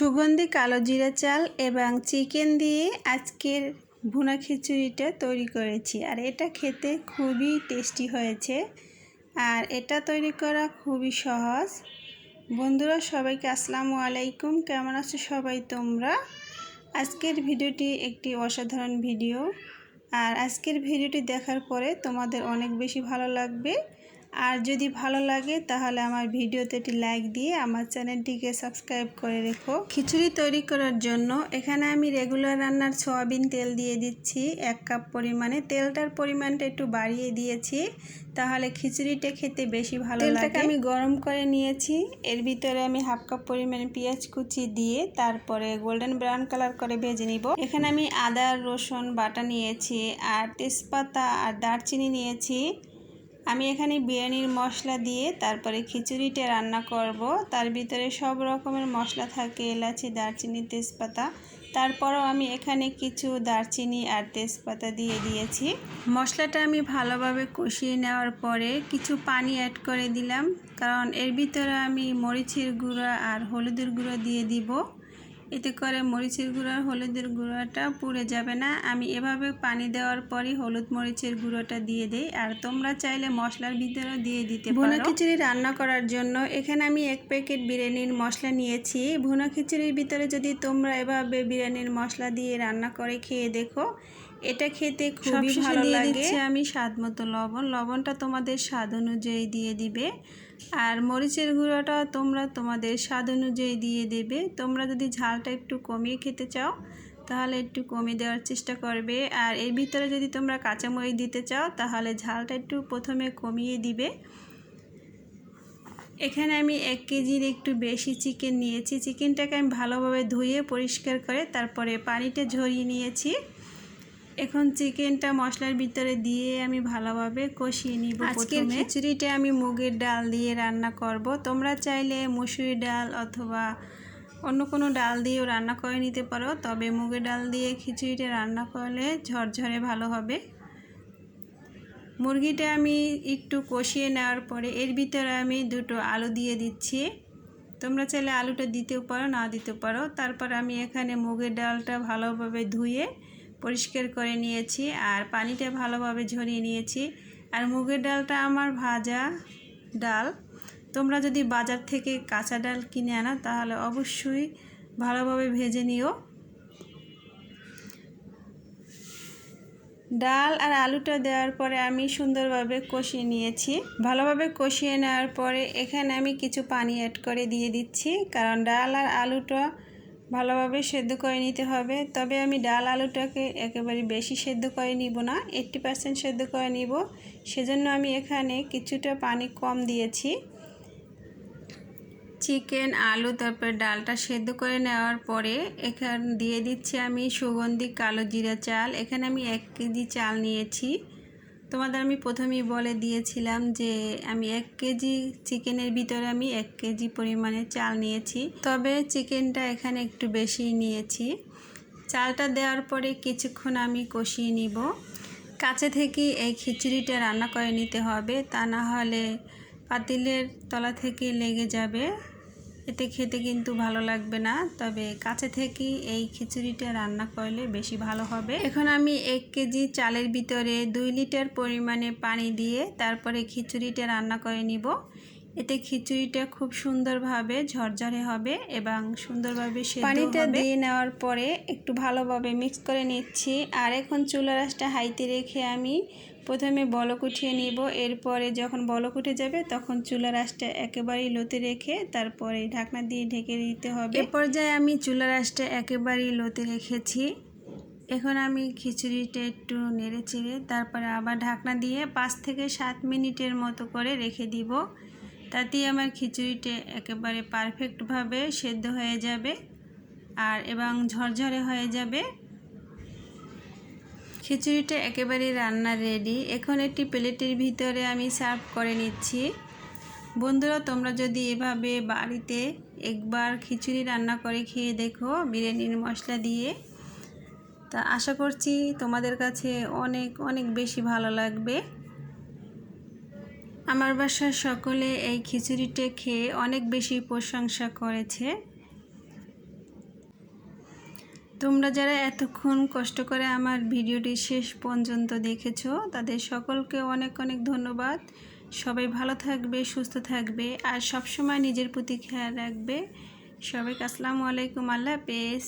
সুগন্ধি, কালো জিরা চাল এবং চিকেন দিয়ে আজকের ভুনা খিচুড়িটা তৈরি করেছি। আর এটা খেতে খুবই টেস্টি হয়েছে। আর এটা তৈরি করা খুবই সহজ। বন্ধুরা, সবাইকে আসসালামু আলাইকুম। কেমন আছো সবাই তোমরা? আজকের ভিডিওটি একটি অসাধারণ ভিডিও। আর আজকের ভিডিওটি দেখার পরে তোমাদের অনেক বেশি ভালো লাগবে। আর যদি ভালো লাগে, তাহলে আমার ভিডিওতে একটি লাইক দিয়ে আমার চ্যানেলটিকে সাবস্ক্রাইব করে রেখো। খিচুড়ি তৈরি করার জন্য এখানে আমি রেগুলার রান্নার সয়াবিন তেল দিয়ে দিচ্ছি। এক কাপ পরিমাণে। তেলটার পরিমাণটা একটু বাড়িয়ে দিয়েছি, তাহলে খিচুড়িটা খেতে বেশি ভালো লাগে। আমি গরম করে নিয়েছি। এর ভিতরে আমি হাফ কাপ পরিমাণে পেঁয়াজ কুচি দিয়ে তারপরে গোল্ডেন ব্রাউন কালার করে ভেজে নিব। এখানে আমি আদা, রসুন, বাটা নিয়েছি, আর তেজপাতা আর দারচিনি নিয়েছি। আমি এখানে বিরিয়ানির মশলা দিয়ে তারপরে খিচুড়িটা রান্না করব। তার ভিতরে সব রকমের মশলা থাকে, এলাচি, দারচিনি, তেজপাতা। তারপরও আমি এখানে কিছু দারচিনি আর তেজপাতা দিয়ে দিয়েছি। মশলাটা আমি ভালোভাবে কষিয়ে নেওয়ার পরে কিছু পানি অ্যাড করে দিলাম। কারণ এর ভিতরে আমি মরিচের গুঁড়া আর হলুদের গুঁড়ো দিয়ে দিব। এতে করে মরিচের গুঁড়ো হলুদের গুঁড়োটা পুড়ে যাবে না। আমি এভাবে পানি দেওয়ার পরই হলুদ মরিচের গুঁড়োটা দিয়ে দেই। আর তোমরা চাইলে মশলার ভিতরেও দিয়ে দিতে ভুনা খিচুড়ি রান্না করার জন্য এখানে আমি এক প্যাকেট বিরিয়ানির মশলা নিয়েছি। ভুনো খিচুড়ির ভিতরে যদি তোমরা এভাবে বিরিয়ানির মশলা দিয়ে রান্না করে খেয়ে দেখো এটা খেতে খুবই ভালো লাগে। আমি স্বাদ মতো লবণ। লবণটা তোমাদের স্বাদ অনুযায়ী দিয়ে দিবে। আর মরিচের গুঁড়োটা তোমরা তোমাদের স্বাদ অনুযায়ী দিয়ে দেবে। তোমরা যদি ঝালটা একটু কমিয়ে খেতে চাও তাহলে একটু কমিয়ে দেওয়ার চেষ্টা করবে। আর এর ভিতরে যদি তোমরা কাঁচামরিচ দিতে চাও তাহলে ঝালটা একটু প্রথমে কমিয়ে দিবে। এখানে আমি এক কেজির একটু বেশি চিকেন নিয়েছি। চিকেনটাকে আমি ভালোভাবে ধুয়ে পরিষ্কার করে তারপরে পানিটা ঝরিয়ে নিয়েছি। এখন চিকেনটা মশলার ভিতরে দিয়ে আমি ভালোভাবে কষিয়ে নিব আজকের খিচুড়িটা আমি মুগের ডাল দিয়ে রান্না করব। তোমরা চাইলে মুসুরি ডাল অথবা অন্য কোনো ডাল দিয়েও রান্না করে নিতে পারো তবে মুগের ডাল দিয়ে খিচুড়িটা রান্না করলে ঝরঝরে ভালো হবে। মুরগিটা আমি একটু কষিয়ে নেওয়ার পরে এর ভিতরে আমি দুটো আলু দিয়ে দিচ্ছি। তোমরা চাইলে আলুটা দিতেও পারো না দিতে পারো। তারপর আমি এখানে মুগের ডালটা ভালোভাবে ধুয়ে পরিষ্কার করে নিয়েছি আর পানিটা ভালোভাবে ঝরিয়ে নিয়েছি। আর মুগের ডালটা আমার ভাজা ডাল। তোমরা যদি বাজার থেকে কাঁচা ডাল কিনে আনা, তাহলে অবশ্যই ভালোভাবে ভেজে নিও। ডাল আর আলুটা দেওয়ার পরে আমি সুন্দরভাবে কষিয়ে নিয়েছি। ভালোভাবে কষিয়ে নেওয়ার পরে এখানে আমি কিছু পানি অ্যাড করে দিয়ে দিচ্ছি, কারণ ডাল আর আলুটা ভালোভাবে সেদ্ধ করে নিতে হবে। তবে আমি ডাল আলুটাকে একেবারে বেশি সেদ্ধ করে নিব না এইট্টি পার্সেন্ট সেদ্ধ করে নিব। সেজন্য আমি এখানে কিছুটা পানি কম দিয়েছি। চিকেন, আলু, তারপর ডালটা সেদ্ধ করে নেওয়ার পরে এখানে দিয়ে দিচ্ছি আমি সুগন্ধি কালো জিরা চাল। এখানে আমি এক কেজি চাল নিয়েছি। তোমাদের আমি প্রথমেই বলে দিয়েছিলাম যে আমি এক কেজি চিকেনের ভিতরে আমি এক কেজি পরিমাণে চাল নিয়েছি। তবে চিকেনটা এখানে একটু বেশি নিয়েছি। চালটা দেওয়ার পরে কিছুক্ষণ আমি কষিয়ে নিব। কাছে থেকে এই খিচুড়িটা রান্না করে নিতে হবে, তা না হলে পাতিলের তলা থেকে লেগে যাবে। এতে খেতে কিন্তু ভালো লাগবে না তবে কাছে থেকেই এই খিচুড়িটা রান্না করলে বেশি ভালো হবে। এখন আমি এক কেজি চালের ভিতরে দুই লিটার পরিমাণে পানি দিয়ে তারপরে খিচুড়িটা রান্না করে নিব। এতে খিচুড়িটা খুব সুন্দরভাবে ঝরঝরে হবে এবং সুন্দরভাবে পানিটা দিয়ে নেওয়ার পরে একটু ভালোভাবে মিক্স করে নিচ্ছি। আর এখন চুলা রাসটা হাইতে রেখে আমি প্রথমে বলক উঠিয়ে নিব, এরপরে যখন বলক উঠে যাবে তখন চুলা রাসটা একেবারেই লোতে রেখে তারপরে ঢাকনা দিয়ে ঢেকে দিতে হবে। এ পর্যায়ে আমি চুলা রাসটা একেবারেই লোতে রেখেছি। এখন আমি খিচুড়িটা একটু নেড়ে চেড়ে তারপরে আবার ঢাকনা দিয়ে পাঁচ থেকে সাত মিনিটের মতো করে রেখে দিব। তাতেই আমার খিচুড়িটা একেবারে পারফেক্টভাবে সেদ্ধ হয়ে যাবে আর এবং ঝরঝরে হয়ে যাবে। খিচুড়িটা একেবারে রান্না রেডি এখন একটি প্লেটের ভিতরে আমি সার্ভ করে নিচ্ছি। বন্ধুরা, তোমরা যদি এভাবে বাড়িতে একবার খিচুড়ি রান্না করে খেয়ে দেখো বিরিয়ানির মশলা দিয়ে। তা আশা করছি তোমাদের কাছে অনেক অনেক বেশি ভালো লাগবে। আমার বাসার সকলে এই খিচুড়িটা খেয়ে অনেক বেশি প্রশংসা করেছে। তোমরা যারা এতক্ষণ কষ্ট করে আমার ভিডিওটি শেষ পর্যন্ত দেখেছ, তাদের সকলকে অনেক অনেক ধন্যবাদ। সবাই ভালো থাকবে, সুস্থ থাকবে, আর সবসময় নিজের প্রতি খেয়াল রাখবে। সবাইকে আসসালামু আলাইকুম, আল্লাহ হাফেজ।